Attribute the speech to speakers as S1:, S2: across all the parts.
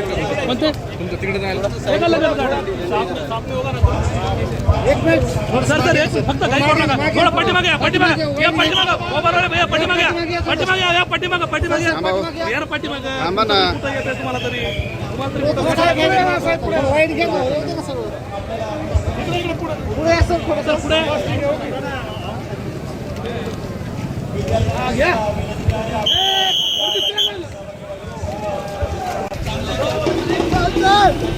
S1: कोणते?
S2: तुमचं तिकडे जायला
S1: एका गाड्या. सर सर एक फक्त काही करू नका. थोडं पाठीमागे या पाठीमागे या. पाठीमागे. हो, बरोबर आहे भैया पाठीमागे या. पाठीमागे या, या पाठीमागे पाठीमागे या. या रे पाठीमागे.
S2: थांबा ना.
S1: कुठं येतंय तुम्हाला तरी? तुम्हाला तरी कुठं?
S3: वाईट घ्या ना, येऊ दे ना सर्व. पुढे. असं पुढे.
S1: सर पुढे.
S4: जेव्हा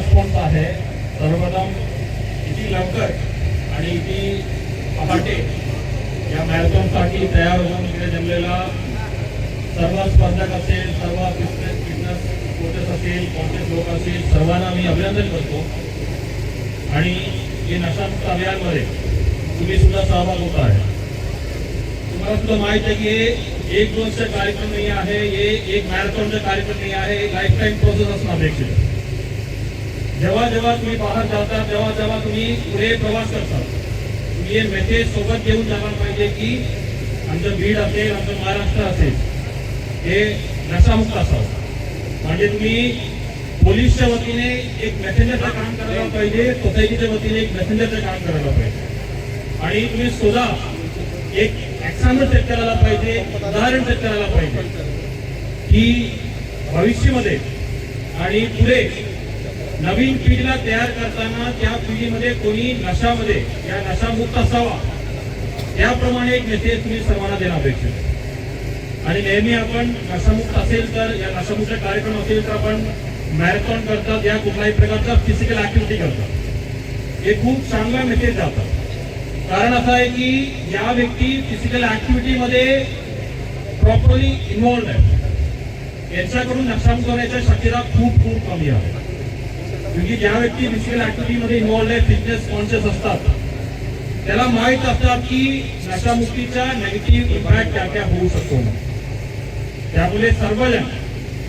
S4: रिस्पॉन्स आहे. सर्वप्रथम किती लवकर आणि किती पहाटे या मॅरेथॉनसाठी तयार होऊन इकडे जमलेला सर्व स्पर्धक असेल सर्व फिटनेस फिटनेस कोचेस असेल कॉन्शियस लोक असतील सर्वांना मी अभिनंदन करतो. आणि हे नशांत अभियानमध्ये तुम्ही सुद्धा सहभाग होत आहे. तुम्हाला सुद्धा माहीत आहे की हे एक दोनचा कार्यक्रम नाही आहे हे एक मॅरेथॉनचा कार्यक्रम नाही आहे लाईफ टाईम प्रोसेस असणं अपेक्षित आहे. जेव्हा जेव्हा तुम्ही बाहेर जाता तेव्हा जेव्हा तुम्ही पुढे प्रवास करता. तुम्ही हे मेसेज सोबत घेऊन जायला पाहिजे की आमचं बीड असेल आमचं महाराष्ट्र असेल हे नशामुक्त असावं. म्हणजे तुम्ही पोलीसच्या वतीने एक मेसेंजरचं काम करायला पाहिजे सोसायटीच्या वतीने एक मेसेंजरचं काम करायला पाहिजे. आणि तुम्ही स्वतः एक एक्झाम्पल सेट करायला पाहिजे उदाहरण सेट करायला पाहिजे की भविष्यामध्ये आणि पुढे नवीन पिढीला तयार करताना त्या पिढीमध्ये कोणी नशामध्ये या नशामुक्त असावा त्याप्रमाणे एक मेसेज तुम्ही सर्वांना देणं अपेक्षित आणि नेहमी आपण नशामुक्त असेल तर या नशामुक्त कार्यक्रम असेल तर आपण मॅरेथॉन करतात या कुठल्याही प्रकारचा फिजिकल ऍक्टिव्हिटी करतात. हे खूप चांगला मेसेज जातात कारण असं आहे की या व्यक्ती फिजिकल ऍक्टिव्हिटीमध्ये प्रॉपरली इन्व्हॉल्ड आहे. यांच्याकडून नक्षामुक्त होण्याच्या शक्यता खूप खूप कमी आहे. की ज्या व्यक्ती फिजिकल ऍक्टिव्हिटीमध्ये इन्व्हॉल्ड आहे फिटनेस कॉन्शियस असतात त्याला माहीत असतात की नशामुक्तीचा नेगेटिव्ह इम्पॅक्ट काय काय होऊ शकतो त्यामुळे सर्वजण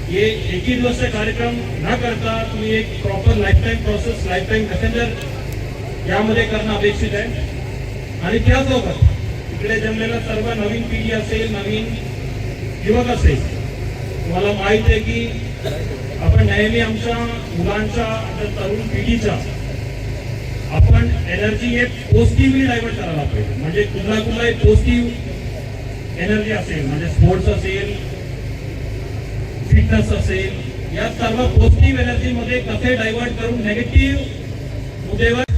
S4: हे एक दिवस कार्यक्रम न करता तुम्ही एक proper life time process lifetime passenger यामध्ये करणं अपेक्षित आहे. आणि त्यासोबत इकडे जमलेला सर्व नवीन पिढी असेल नवीन युवक असेल तुम्हाला माहीत आहे की आपण नेहमी आमच्या मुलांच्या तरुण पिढीच्या आपण एनर्जी हे पॉझिटिव्हली डायव्हर्ट करायला पाहिजे. म्हणजे कुठला कुठलाही पॉझिटिव्ह एनर्जी असेल म्हणजे स्पोर्ट्स असेल फिटनेस असेल या सर्व पॉझिटिव्ह एनर्जी मध्ये कसे डायव्हर्ट करून नेगेटिव्ह मुद्देवर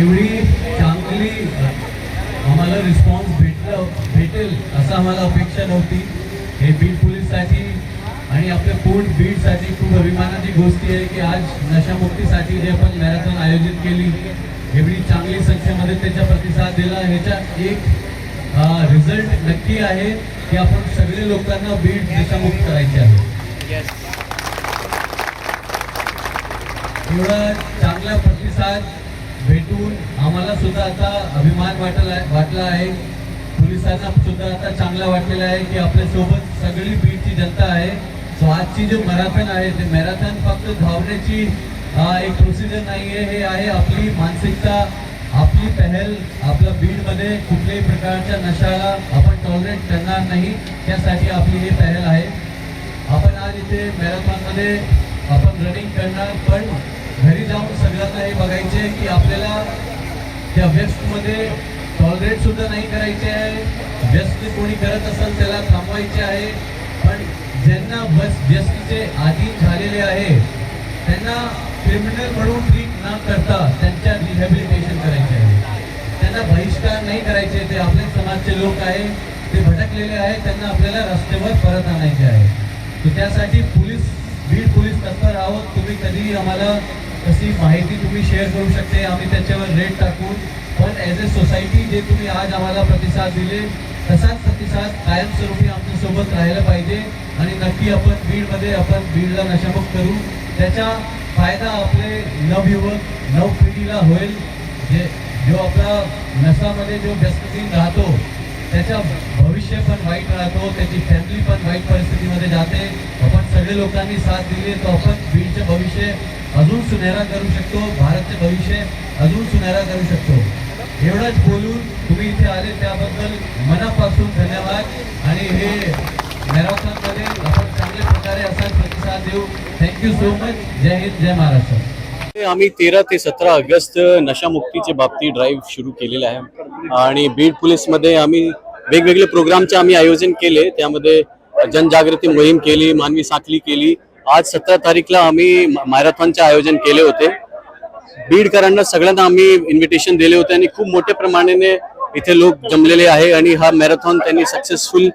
S2: एवढी चांगली आम्हाला रिस्पॉन्स भेटलं भेटेल असं आम्हाला अपेक्षा नव्हती. हे बीड पोलीससाठी आणि आपल्या पूर्ण बीडसाठी खूप अभिमानाची गोष्टी आहे की आज नशामुक्तीसाठी जे आपण मॅरेथॉन आयोजित केली एवढी चांगली संख्येमध्ये त्याचा प्रतिसाद दिला. ह्याचा एक रिझल्ट नक्की आहे. की आपण सगळे लोकांना बीड नशामुक्त करायचे आहे. एवढा चांगला प्रतिसाद भेटून आम्हाला सुद्धा आता अभिमान वाटला वाटला आहे. पोलिसांना सुद्धा आता चांगला वाटलेला आहे की आपल्यासोबत सगळी बीडची जनता आहे. सो आजची जे मॅरेथॉन आहे ते मॅरेथॉन फक्त धावण्याची एक प्रोसिजर नाही आहे हे आहे आपली मानसिकता आपली पहल आपल्या बीडमध्ये कुठल्याही प्रकारच्या नशाला आपण टॉलरेट करणार नाही त्यासाठी आपली ही पहल आहे. आपण आज इथे मॅरेथॉनमध्ये आपण रनिंग करणार पण घरी जाऊन सगळ्यांना हे बघायचे की आपल्याला त्या व्यस्तमध्ये टॉलरेटसुद्धा नाही करायचे आहे. व्यस्त कोणी करत असेल त्याला थांबवायचे आहे. पण ज्यांना बस व्यस्तीचे आधी झालेले आहे त्यांना क्रिमिनल म्हणून ट्रीट न करता त्यांच्या रिहॅबिलिटेशन करायचं त्यांना बहिष्कार नाही करायचे ते आपले समाजचे लोक आहे ते भटकलेले आहे त्यांना आपल्याला रस्त्यावर परत आणायचे आहे. तर त्यासाठी पोलीस बीड पोलीस तत्पर आहोत. तुम्ही कधीही आम्हाला तशी माहिती तुम्ही शेअर करू शकते. आम्ही त्याच्यावर रेट टाकू. पण ॲज अ सोसायटी जे तुम्ही आज आम्हाला प्रतिसाद दिले तसाच प्रतिसाद कायमस्वरूपी आमच्यासोबत राहायला पाहिजे. आणि नक्की आपण बीडमध्ये आपण बीडला नशामुक्त करू. त्याचा फायदा आपले नवयुवक नवपिढीला होईल. जे जो आपला नसामध्ये जो व्यस्तसीन राहतो त्याचा भविष्य पण वाईट राहतो त्याची फॅमिली पण वाईट परिस्थितीमध्ये जाते. आपण सगळे लोकांनी साथ दिली तर आपण बीडचे भविष्य अजून सुनेरा करू शकतो भारतचे भविष्य अजून सुनेरा करू शकतो. एवढंच बोलून तुम्ही इथे आले त्याबद्दल मनापासून धन्यवाद. आणि हे मॅरेथॉनमध्ये आपण चांगल्या प्रकारे असा प्रतिसाद देऊ. थँक्यू सो मच जय हिंद जय महाराष्ट्र.
S5: आम्ही तेरा ते सतरा ऑगस्ट नशामुक्तीच्या बाबतीत ड्राईव्ह सुरू केलेला आहे. आणि बीड पोलीसमध्ये आम्ही वेगवेगळे प्रोग्रामचे आम्ही आयोजन केले. त्यामध्ये जनजागृती मोहीम केली मानवी साखली केली. आज सतरा तारीखला आम्ही मॅरेथॉनचे आयोजन केले होते. बीडकरांना सगळ्यांना आम्ही इन्व्हिटेशन दिले होते आणि खूप मोठ्या प्रमाणाने इथे लोक जमलेले आहे आणि हा मॅरेथॉन त्यांनी सक्सेसफुल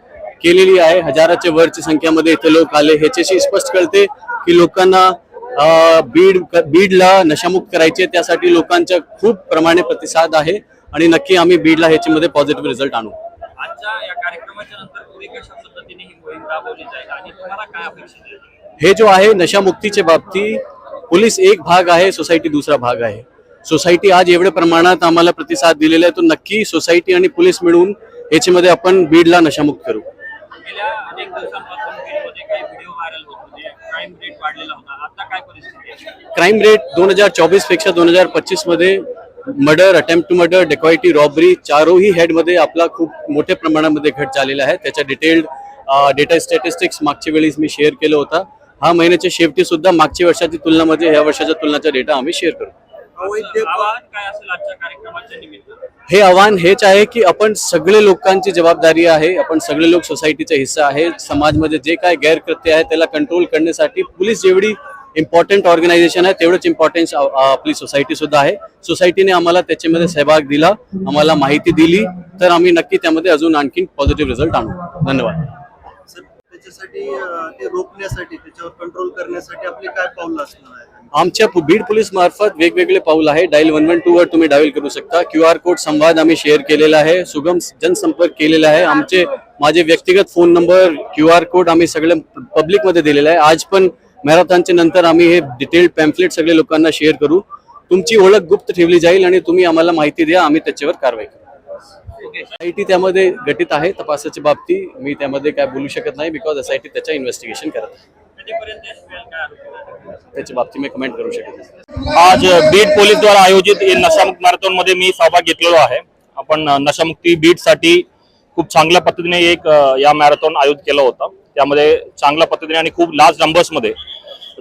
S5: केलेली आहे. हजाराच्या वरच्या संख्यामध्ये इथे लोक आले. ह्याच्याशी स्पष्ट कळते की लोकांना बीड बीडला नशामुक्त करायचे त्यासाठी लोकांचा खूप प्रमाणे प्रतिसाद आहे आणि नक्की आम्ही बीडला ह्याच्यामध्ये पॉझिटिव्ह रिझल्ट आणू.
S6: ही
S5: हे जो आहे नशामुक्तीचे बाबतीत पोलीस एक भाग आहे सोसायटी दुसरा भाग आहे. सोसायटी आज एवढ्या प्रमाणात आम्हाला प्रतिसाद दिलेला आहे तो नक्की सोसायटी आणि पोलीस मिळून याच्यामध्ये आपण बीडला नशामुक्त करू
S6: गेल्या अनेक दिवसांपासून बीडमध्ये काही व्हिडिओ व्हायरल होत होते. क्राईम रेट वाढलेला होता. आता काय परिस्थिती
S5: क्राईम रेट दोन हजार चोवीसपेक्षा दोन हजार पच्चीसमध्ये murder attempt to murder dacoity robbery चारोही हेडमध्ये आपला खूप मोठ्या प्रमाणामध्ये घट झालेला आहे. त्याच्या डिटेल्ड डेटा स्टॅटिस्टिक्स मागच्या वेळेस मी शेअर केलं होता. हा महिन्याच्या शेवटी सुद्धा मागच्या वर्षाची तुलनामध्ये या वर्षाच्या तुलनाचा डेटा आम्ही शेअर करू
S6: आवाहन काय असेल आजच्या कार्यक्रमाच्या निमित्त?
S5: हे आव्हान हेच आहे की आपण सगळे लोकांची जबाबदारी आहे आपण सगळे लोक सोसायटीचा हिस्सा आहे समाजमध्ये जे काय गैरकृत्य आहे त्याला कंट्रोल करण्यासाठी पोलीस जेवढी इम्पॉर्टंट ऑर्गनायझेशन आहे तेवढंच इम्पॉर्टन्स आपली सोसायटी सुद्धा आहे. सोसायटीने आम्हाला त्याच्यामध्ये सहभाग दिला आम्हाला माहिती दिली तर आम्ही नक्की त्यामध्ये अजून आणखी पॉझिटिव्ह रिझल्ट आणू. धन्यवाद.
S3: सर त्याच्यासाठी ते रोखण्यासाठी त्याच्यावर कंट्रोल करण्यासाठी आपली काय पावलं असणार आहे
S5: आमच्या बीड पोलीस मार्फत वेगवेगळे पाऊल आहे. डायल वन वन टू वर तुम्ही डायल करू शकता. क्यू आर कोड संवाद आम्ही शेअर केलेला आहे. सुगम जनसंपर्क केलेला आहे. आमचे माझे व्यक्तिगत phone number Q R code आम्ही सगळ्या पब्लिकमध्ये दिलेला आहे. आज पण मॅरेथॉनच्या नंतर आम्ही हे डिटेल्ड पॅम्पलेट सगळे लोकांना शेअर करू. तुमची ओळख गुप्त ठेवली जाईल आणि तुम्ही आम्हाला माहिती द्या. आम्ही त्याच्यावर कारवाई करू. आय टी त्यामध्ये गटीत आहे. तपासाच्या बाबतीत मी त्यामध्ये काय बोलू शकत नाही बिकॉज एस आय टी त्याच्या इन्व्हेस्टिगेशन करत आहे. त्याच्या बाबतीत मी कमेंट करू शकत
S7: आज बीड पोलीस द्वारा आयोजित नशामुक्त मॅरेथॉनमध्ये मी सहभाग घेतलेलो आहे. आपण नशामुक्ती बीडसाठी खूप चांगल्या पद्धतीने एक या मॅरेथॉन आयोजित केला होता. त्यामध्ये चांगल्या पद्धतीने आणि खूप लार्ज नंबर्समध्ये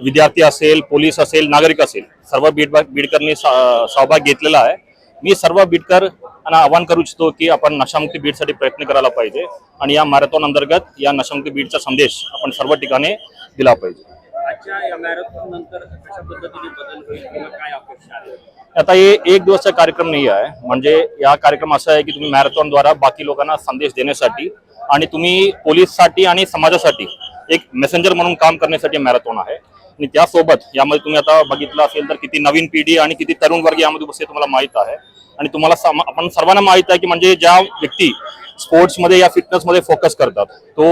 S7: विद्यार्थी असेल पोलीस असेल नागरिक असेल सर्व बीड बीडकरनी सहभाग घेतलेला आहे. मी सर्व बीडकर आवाहन करू इच्छितो की आपण नशामुक्ती बीडसाठी प्रयत्न करायला पाहिजे. आणि या मॅरेथॉन अंतर्गत या नशामुक्ती बीडचा संदेश आपण सर्व ठिकाणी दिला पाहिजे.
S6: आजच्या या मॅरेथॉन नंतर कशा पद्धतीने बदल होईल किंवा काय अपेक्षा आहे
S7: आता हे एक दिवसाचा कार्यक्रम नाही आहे. म्हणजे या कार्यक्रम असा आहे की तुम्ही मॅरेथॉन द्वारा बाकी लोकांना संदेश देण्यासाठी आणि तुम्ही पोलीससाठी आणि समाजासाठी एक मेसेंजर म्हणून काम करण्यासाठी मॅरेथॉन आहे. आणि त्यासोबत यामध्ये तुम्ही आता बघितलं असेल तर किती नवीन पिढी आणि किती तरुण वर्ग यामध्ये बसते तुम्हाला माहीत आहे. आणि तुम्हाला आपण सर्वांना माहीत आहे की म्हणजे ज्या व्यक्ती स्पोर्ट्समध्ये या फिटनेसमध्ये फोकस करतात तो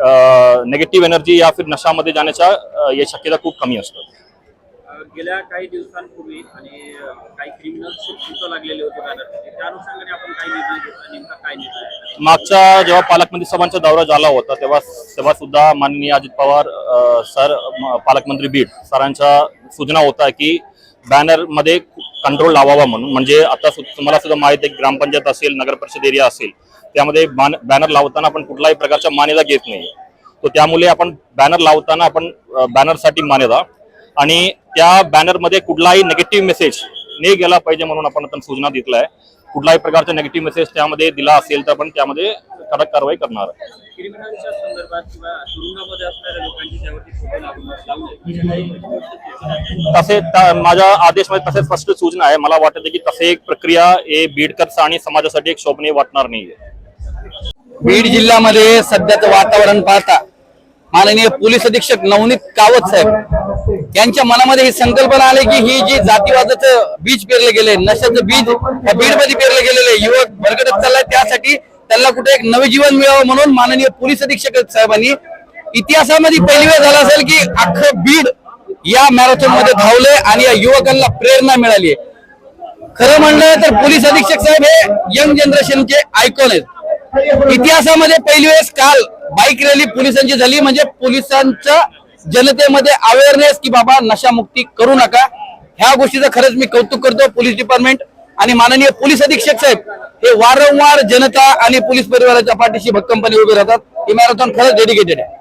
S7: नेगेटिव्ह एनर्जी या फिर नशामध्ये जाण्याच्या या शक्यता खूप कमी असतात.
S6: अं, गेल्या काही दिवसांपूर्वी आणि काही क्रिमिनल सुद्धा लागलेले होते बॅनरमध्ये त्या अनुषंगाने आपण काही निर्णय घेतला? नेमका काय निर्णय आहे?
S7: मागच्या जेव्हा पालकमंत्री सभांचा दौरा झाला होता तेव्हा तेव्हा सुद्धा माननीय अजित पवार सर पालकमंत्री बीड सरांच्या सूचना होता की बॅनरमध्ये कंट्रोल लावावा म्हणून. म्हणजे आता तुम्हाला सुद्धा माहीत आहे ग्रामपंचायत असेल नगर परिषद एरिया असेल त्यामध्ये बॅनर लावताना आपण कुठल्याही प्रकारच्या मान्यता घेत नाही. तो त्यामुळे आपण बॅनर लावताना आपण बॅनरसाठी मान्यता. आणि त्या बॅनरमध्ये कुठलाही नेगेटिव्ह मेसेज नाही गेला पाहिजे म्हणून आपण आता सूचना दिला आहे कुठलाही प्रकारचा नेगेटिव्ह मेसेज त्यामध्ये दिला असेल तर आपण त्यामध्ये कडक कारवाई करणार. तसे माझ्या आदेशमध्ये तसे स्पष्ट सूचना आहे. मला वाटतं की तसे एक प्रक्रिया हे बीडकर आणि समाजासाठी एक शोभनीय वाटणार नाहीये.
S8: बीड जिल्ह्यामध्ये सध्याचं वातावरण पाहता माननीय पोलीस अधीक्षक नवनीत कावत साहेब यांच्या मनामध्ये ही संकल्पना आली की ही जी जातीवादाचं बीज पेरलं गेले नशाचं बीज या बीडमध्ये पेरलं गेलेलं आहे युवक भरगडत चाललाय त्यासाठी त्यांना कुठे एक नवे जीवन मिळावं म्हणून माननीय पोलीस अधीक्षक साहेबांनी इतिहासामध्ये पहिली वेळ झाला असेल की अख्खं बीड या मॅरेथॉनमध्ये धावलंय आणि या युवकांना प्रेरणा मिळाली खरं म्हणलं तर पोलीस अधीक्षक साहेब हे यंग जनरेशनचे आयकॉन आहेत. इतिहासामध्ये पहिली वेळेस काल बाईक रॅली पोलिसांची झाली. म्हणजे पोलिसांचं जनतेमध्ये अवेअरनेस की बाबा नशामुक्ती करू नका. ह्या गोष्टीचं खरंच मी कौतुक करतो पोलीस डिपार्टमेंट आणि माननीय पोलीस अधीक्षक साहेब हे वारंवार जनता आणि पोलीस परिवाराच्या पाठीशी भक्कमपणे उभे राहतात. ही मॅरेथॉन खरंच डेडिकेटेड आहे.